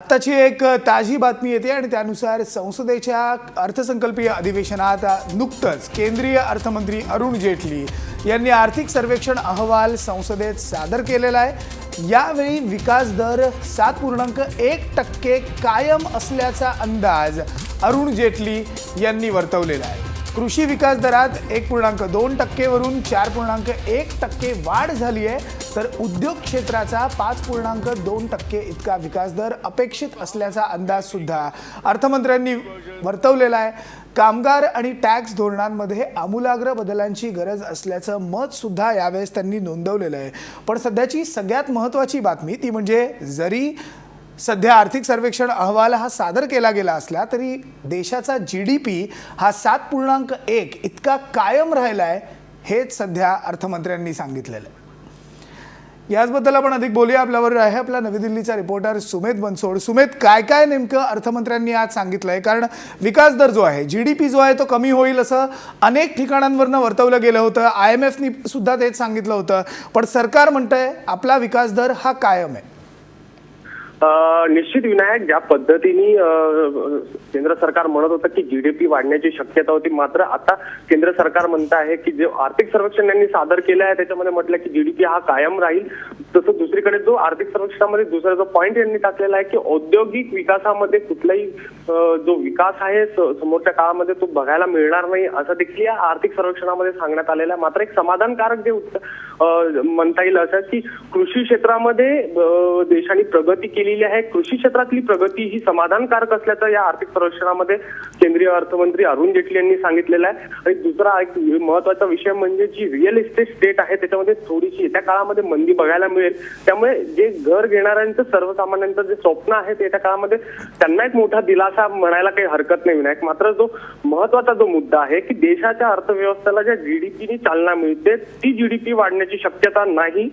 आत्ताची एक ताजी बातमी येते आणि त्यानुसार संसदेच्या अर्थसंकल्पीय अधिवेशनात नुकतंच केंद्रीय अर्थमंत्री अरुण जेटली यांनी आर्थिक सर्वेक्षण अहवाल संसदेत सादर केलेला आहे. यावेळी विकास दर सात पूर्णांक एक टक्के कायम असल्याचा अंदाज अरुण जेटली यांनी वर्तवलेला आहे. कृषी विकास दरात एक पूर्णांक दोन टक्केवरून चार पूर्णांक एक टक्के वाढ झाली आहे. तर उद्योग क्षेत्राचा पाच पूर्णांक दोन टक्के इतका विकास दर अपेक्षित असल्याचा अंदाज सुद्धा अर्थमंत्र्यांनी वर्तवलेला आहे. कामगार आणि टॅक्स धोरणांमध्ये आमूलाग्र बदलांची गरज असल्याचं मत सुद्धा यावेळेस त्यांनी नोंदवलेलं आहे. पण सध्याची सगळ्यात महत्त्वाची बातमी ती म्हणजे जरी सध्या आर्थिक सर्वेक्षण अहवाल हा सादर केला गेला असला तरी देशाचा जी डी पी हा सात पूर्णांक एक इतका कायम राहिला आहे हेच सध्या अर्थमंत्र्यांनी सांगितलेलं आहे. याचबद्दल आपण अधिक बोलूया. आपल्यावर आहे आपला नवी दिल्लीचा रिपोर्टर सुमेध बनसोड. सुमेध काय काय नेमकं अर्थमंत्र्यांनी आज सांगितलंय? कारण विकास दर जो आहे जी डी पी जो आहे तो कमी होईल असं अनेक ठिकाणांवरनं वर्तवलं गेलं होतं. आय एम एफनी सुद्धा तेच सांगितलं होतं. पण सरकार म्हणतंय आपला विकास दर हा कायम आहे. निश्चित विनायक ज्या पद्धतीने केंद्र सरकार म्हणत होतं की जीडीपी वाढण्याची शक्यता होती मात्र आता केंद्र सरकार म्हणत आहे की जे आर्थिक सर्वेक्षण यांनी सादर केलं आहे त्याच्यामध्ये म्हटलं की जीडीपी हा कायम राहील. तसं दुसरीकडे जो आर्थिक सर्वेक्षणामध्ये दुसरा जो पॉईंट यांनी टाकलेला आहे की औद्योगिक विकासामध्ये कुठलाही जो विकास आहे समोरच्या काळामध्ये तो बघायला मिळणार नाही असं देखील या आर्थिक सर्वेक्षणामध्ये सांगण्यात आलेलं आहे. मात्र एक समाधानकारक जे म्हणता येईल असं की कृषी क्षेत्रामध्ये देशाने प्रगती केलेली आहे. कृषी क्षेत्रातली प्रगती ही समाधानकारक असल्याचं या आर्थिक सर्वेक्षणामध्ये केंद्रीय अर्थमंत्री अरुण जेटली यांनी सांगितलेलं आहे. आणि दुसरा एक महत्त्वाचा विषय म्हणजे जी रिअल इस्टेट स्टेट आहे त्याच्यामध्ये थोडीशी येत्या काळामध्ये मंदी बघायला मिळेल. त्यामुळे जे घर घेणाऱ्यांचं सर्वसामान्यांचं जे स्वप्न आहे ते त्या काळामध्ये त्यांना एक मोठा दिलासा म्हणायला काही हरकत नाही विनायक. मात्र जो महत्त्वाचा जो मुद्दा आहे की देशाच्या अर्थव्यवस्थेला ज्या जीडीपीने चालना मिळते ती जीडीपी वाढण्याची शक्यता नाही.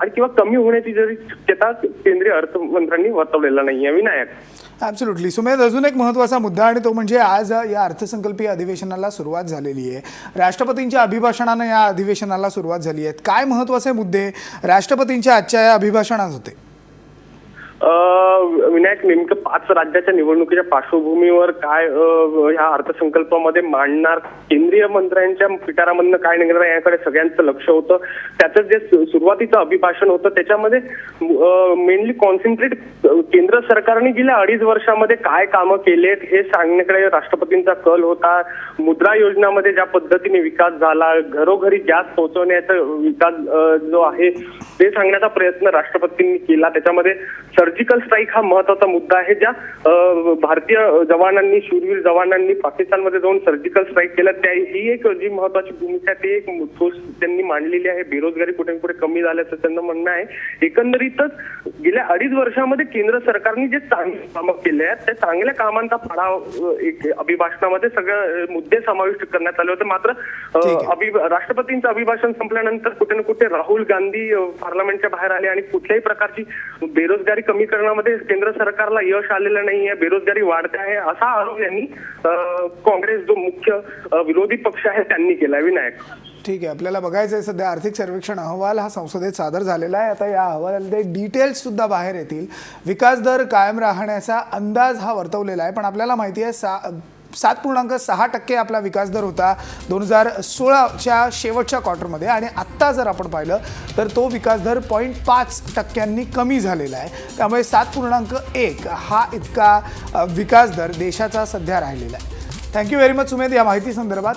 आणि किंवा कमी होण्याची जरी शक्यता केंद्रीय अर्थमंत्र्यांनी वर्तवलेला नाही आहे विनायक. ॲब्सोल्युटली सुमेध अजून एक महत्त्वाचा मुद्दा आणि तो म्हणजे आज या अर्थसंकल्पीय अधिवेशनाला सुरुवात झालेली आहे. राष्ट्रपतींच्या अभिभाषणानं या अधिवेशनाला सुरुवात झाली आहे. काय महत्त्वाचे मुद्दे राष्ट्रपतींच्या आजच्या या अभिभाषणात होते? विनायक नेमकं पाच राज्याच्या निवडणुकीच्या पार्श्वभूमीवर काय ह्या अर्थसंकल्पामध्ये मांडणार? केंद्रीय मंत्र्यांच्या पिटारामधनं काय निघणार याकडे सगळ्यांचं लक्ष होतं. त्याचं जे सुरुवातीचं अभिभाषण होतं त्याच्यामध्ये मेनली कॉन्सन्ट्रेट केंद्र सरकारने गेल्या अडीच वर्षामध्ये काय कामं केलेत हे सांगण्याकडे राष्ट्रपतींचा कल होता. मुद्रा योजनामध्ये ज्या पद्धतीने विकास झाला घरोघरी गॅस पोहोचवण्याचा विकास जो आहे ते सांगण्याचा प्रयत्न राष्ट्रपतींनी केला. त्याच्यामध्ये सर सर्जिकल स्ट्राईक हा महत्त्वाचा मुद्दा आहे ज्या भारतीय जवानांनी शूरवीर जवानांनी पाकिस्तानमध्ये जाऊन सर्जिकल स्ट्राईक केलं. त्या ही एक जी महत्वाची भूमिका आहे, ती एक ठोस त्यांनी मांडलेली आहे. बेरोजगारी कुठे ना कुठे कमी झाल्याचं त्यांचं म्हणणं आहे. एकंदरीतच गेल्या अडीच वर्षामध्ये केंद्र सरकारने जे चांगले कामं केले आहेत त्या चांगल्या कामांचा अं, एक अभिभाषणामध्ये सगळे अं, मुद्दे समाविष्ट करण्यात आले होते. मात्र. अभि राष्ट्रपतींचं अभिभाषण संपल्यानंतर कुठे ना कुठे राहुल गांधी पार्लमेंटच्या बाहेर आले आणि कुठल्याही प्रकारची बेरोजगारी कमी करण्यामध्ये केंद्र सरकारला यश आलेलं नाहीये बेरोजगारी वाढते आहे असा आरोप यांनी काँग्रेस जो मुख्य विरोधी पक्ष आहे त्यांनी केला विनायक. ठीक आहे आपल्याला बघायचं आहे सध्या आर्थिक सर्वेक्षण अहवाल हा संसदेत सादर झालेला आहे. आता या अहवालामध्ये डिटेल्स सुद्धा बाहेर येतील. विकास दर कायम राहण्याचा अंदाज हा वर्तवलेला आहे पण आपल्याला माहिती आहे सा सात पूर्णांक सहा टक्के आपला विकास दर होता दोन हजार सोळाच्या शेवटच्या क्वार्टरमध्ये. आणि आत्ता जर आपण पाहिलं तर तो विकास दर पॉईंट पाच टक्क्यांनी कमी झालेला आहे. त्यामुळे सात पूर्णांक एक हा इतका विकास दर देशाचा सध्या राहिलेला आहे. Thank you very much Sumedh. या माहिती संदर्भात